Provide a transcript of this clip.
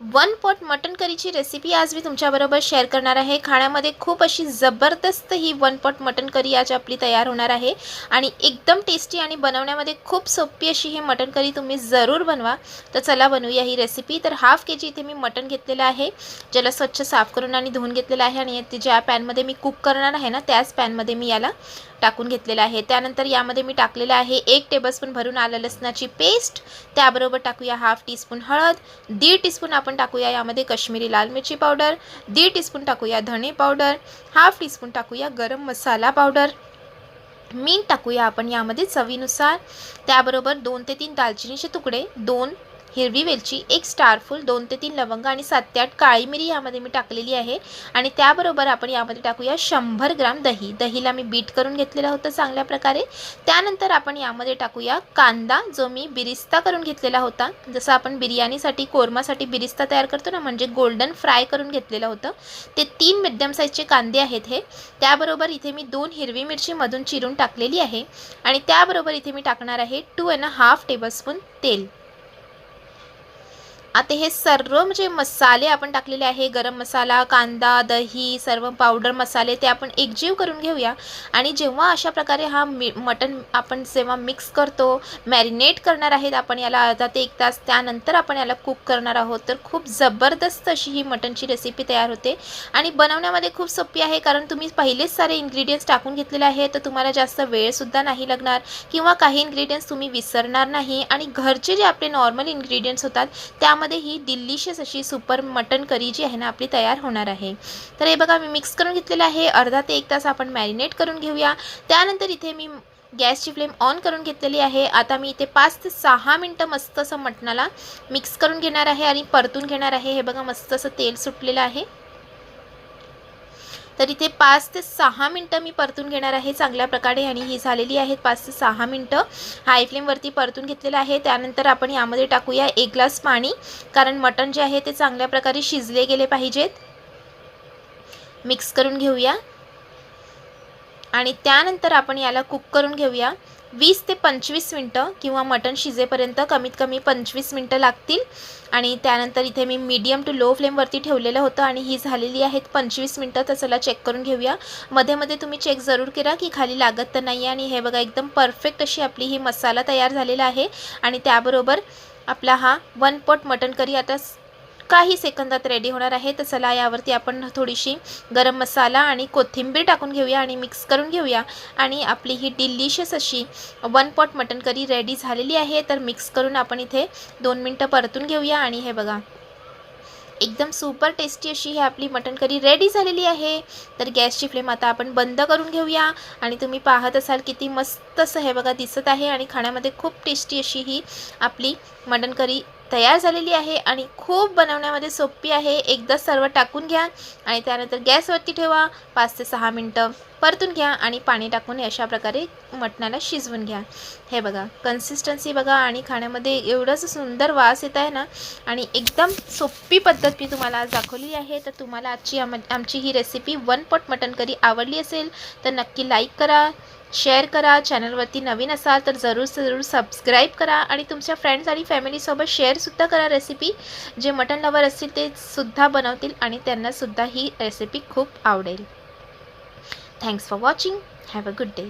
One pot mutton करीची recipe आज मी तुमच्याबरोबर शेअर करणार आहे. खाण्यामध्ये खूप अशी जबरदस्त ही वन पॉट मटन करी आज आपली तयार होणार आहे. आणि एकदम टेस्टी आणि बनवण्यामध्ये खूप सोपी अशी ही मटन करी तुम्ही जरूर बनवा. तर चला बनवूया ही रेसिपी तर हाफ के जी इथे मी मटन घेतलेलं आहे. ज्याला स्वच्छ साफ करून आणि धुवून घेतलेलं आहे. आणि ते ज्या पॅनमध्ये मी कुक करणार आहे ना त्याच पॅनमध्ये मी याला टाकून घेतलेलं आहे. त्यानंतर यामध्ये मी टाकलेलं आहे एक टेबलस्पून भरून आलं लसणाची पेस्ट त्याबरोबर टाकूया हाफ टीस्पून हळद दीड टीस्पून आपण टाकूया यामध्ये कश्मीरी लाल मिरची पावडर दीड टीस्पून टाकूया धणे पावडर हाफ टीस्पून टाकूया गरम मसाला पावडर. मीठ टाकूया आपण यामध्ये चवीनुसार. त्याबरोबर दोन ते तीन दालचिनीचे तुकडे दोन हिरवी वेलची एक स्टारफुल दोन ते तीन लवंग आणि सात ते आठ काळी मिरी यामध्ये मी टाकलेली आहे. आणि त्याबरोबर आपण यामध्ये टाकूया शंभर ग्राम दही. दहीला मी बीट करून घेतलेलं होतं चांगल्या प्रकारे. त्यानंतर आपण यामध्ये टाकूया कांदा जो मी बिरिस्ता करून घेतलेला होता. जसं आपण बिर्याणीसाठी कोरमासाठी बिरिस्ता तयार करतो ना म्हणजे गोल्डन फ्राय करून घेतलेलं होतं. ते तीन मिडियम साईजचे कांदे आहेत हे. त्याबरोबर इथे मी दोन हिरवी मिरची मधून चिरून टाकलेली आहे. आणि त्याबरोबर इथे मी टाकणार आहे टू अँड हाफ टेबलस्पून तेल. आता हे सर्व म्हणजे मसाले आपण टाकलेले आहे. गरम मसाला कांदा दही सर्व पावडर मसाले ते आपण एकजीव करून घेऊया. आणि जेव्हा अशा प्रकारे हा मी मटन आपण जेव्हा मिक्स करतो मॅरिनेट करणार आहेत आपण याला अर्धा ते एक तास त्यानंतर आपण याला कुक करणार आहोत. तर खूप जबरदस्त अशी ही मटनची रेसिपी तयार होते. आणि बनवण्यामध्ये खूप सोपी आहे कारण तुम्ही पहिलेच सारे इन्ग्रेडियंट्स टाकून घेतलेले आहे तर तुम्हाला जास्त वेळसुद्धा नाही लागणार किंवा काही इन्ग्रेडियंट्स तुम्ही विसरणार नाही. आणि घरचे जे आपले नॉर्मल इन्ग्रेडियंट्स होतात त्यामध्ये मध्ये ही डिलिशियस अशी सुपर मटन करी जी आहे ना आपली तयार होणार आहे. तर हे बघा मी मिक्स करून घेतलेलं आहे. अर्धा ते एक तास आपण मॅरिनेट करून घेऊया. त्यानंतर इथे मी गॅसची फ्लेम ऑन करून घेतलेली आहे. आता मी इथे पाच ते सहा मिनटं मस्त असं मटणाला मिक्स करून घेणार आहे आणि परतून घेणार आहे. हे बघा मस्त असं तेल सुटलेलं आहे. तर इथे पाच ते सहा मिनटं मी परतून घेणार आहे चांगल्या प्रकारे. आणि ही झालेली आहेत पाच ते सहा मिनटं. हाय फ्लेमवरती परतून घेतलेलं आहे. त्यानंतर आपण यामध्ये टाकूया एक ग्लास पाणी. कारण मटण जे आहे ते चांगल्या प्रकारे शिजले गेले पाहिजेत. मिक्स करून घेऊया. आणि त्यानंतर आपण याला कुक करून घेऊया. वीस ते पंचवीस मिनटं किंवा मटण शिजेपर्यंत कमीत कमी पंचवीस मिनटं लागतील. आणि त्यानंतर इथे मी मीडियम टू लो फ्लेमवरती ठेवलेलं होतं आणि ही झालेली आहेत पंचवीस मिनटं. तर चला चेक करून घेऊया. मध्ये मध्ये तुम्ही चेक जरूर करा की खाली लागत तर नाही आणि हे बघा एकदम परफेक्ट अशी आपली ही मसाला तयार झालेला आहे. आणि त्याबरोबर आपला हा वन पॉट मटण करी आता काही सेकंदात रेडी होणार आहे. तर चला यावरती आपण थोडीशी गरम मसाला आणि कोथिंबीर टाकून घेऊया आणि मिक्स करून घेऊया. आणि आपली ही डिलिशियस अशी one pot mutton curry ready झालेली आहे. तर मिक्स करून आपण इथे दोन मिनटं परतून घेऊया. आणि हे बघा एकदम सुपर टेस्टी अशी ही आपली मटन करी रेडी झालेली आहे. तर गॅसची फ्लेम आता आपण बंद करून घेऊया. आणि तुम्ही पाहत असाल किती मस्त असं हे बघा दिसत आहे. आणि खाण्यामध्ये खूप टेस्टी अशी ही आपली मटन करी तयार झालेली आहे आणि खूप बनवण्यामध्ये सोपी आहे. एकदा सर्व टाकून घ्या आणि त्यानंतर गॅसवरती ठेवा. पाच ते सहा मिनटं परतून घ्या आणि पाणी टाकून अशा प्रकारे मटणाला शिजवून घ्या. हे बघा कन्सिस्टन्सी बघा आणि खाण्यामध्ये एवढंच सुंदर वास येत आहे ना आणि एकदम सोपी पद्धत मी तुम्हाला आज दाखवली आहे. तर तुम्हाला आजची आम आमची ही recipe one pot mutton curry आवडली असेल तर नक्की लाईक करा. शेअर करा चॅनलवरती नवीन असाल तर जरूर जरूर सबस्क्राईब करा आणि तुमच्या फ्रेंड्स आणि फॅमिलीसोबत शेअरसुद्धा करा रेसिपी जे मटन लवर असतील ते सुद्धा बनवतील आणि त्यांनासुद्धा ही रेसिपी खूप आवडेल. Thanks for watching have a good day